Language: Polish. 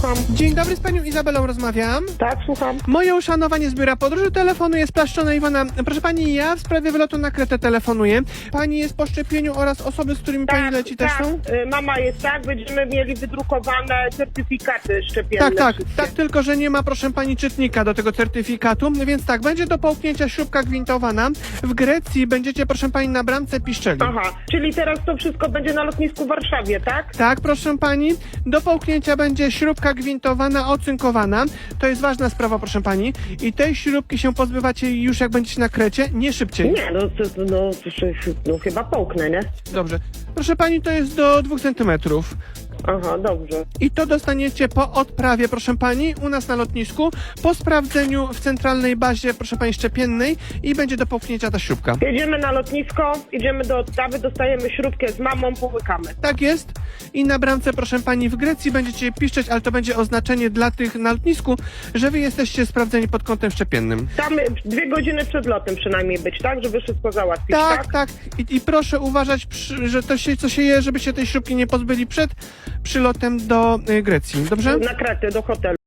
słucham. Dzień dobry, z panią Izabelą rozmawiam. Tak, słucham. Moje uszanowanie z biura podróży telefonuje splaszczona Iwona. Proszę pani, ja w sprawie wylotu na Kretę telefonuję. Pani jest po szczepieniu oraz osoby, z którymi pani leci też tak. są? Y, Mama jest tak, będziemy mieli wydrukowane certyfikaty szczepienne. Tak, tak, wszystkie. tak, tylko że nie ma, proszę pani, czytnika do tego certyfikatu, więc tak, będzie do połknięcia śrubka gwintowana. W Grecji będziecie, proszę pani, na bramce piszczeli. Aha, czyli teraz to wszystko będzie na lotnisku w Warszawie, tak? Tak, proszę pani, do połknięcia będzie śrubka gwintowana, ocynkowana. To jest ważna sprawa, proszę pani. I tej śrubki się pozbywacie już jak będziecie na Krecie, nie szybciej. Nie, no, to, to- no, to- no chyba połknę, nie? Dobrze. Proszę pani, to jest do dwóch centymetrów. Aha, dobrze. I to dostaniecie po odprawie, proszę pani, u nas na lotnisku, po sprawdzeniu w centralnej bazie, proszę pani, szczepiennej i będzie do połknięcia ta śrubka. Jedziemy na lotnisko, idziemy do odprawy, dostajemy śrubkę z mamą, połykamy. Tak jest. I na bramce, proszę pani, w Grecji będziecie piszczeć, ale to będzie oznaczenie dla tych na lotnisku, że wy jesteście sprawdzeni pod kątem szczepiennym. Tam y, dwie godziny przed lotem przynajmniej być, tak? Żeby wszystko załatwić, tak? Tak, tak. I, I proszę uważać, przy, że to się, co się je, żeby się tej śrubki nie pozbyli przed przylotem do y, Grecji. Dobrze? Na Kretę, do hotelu.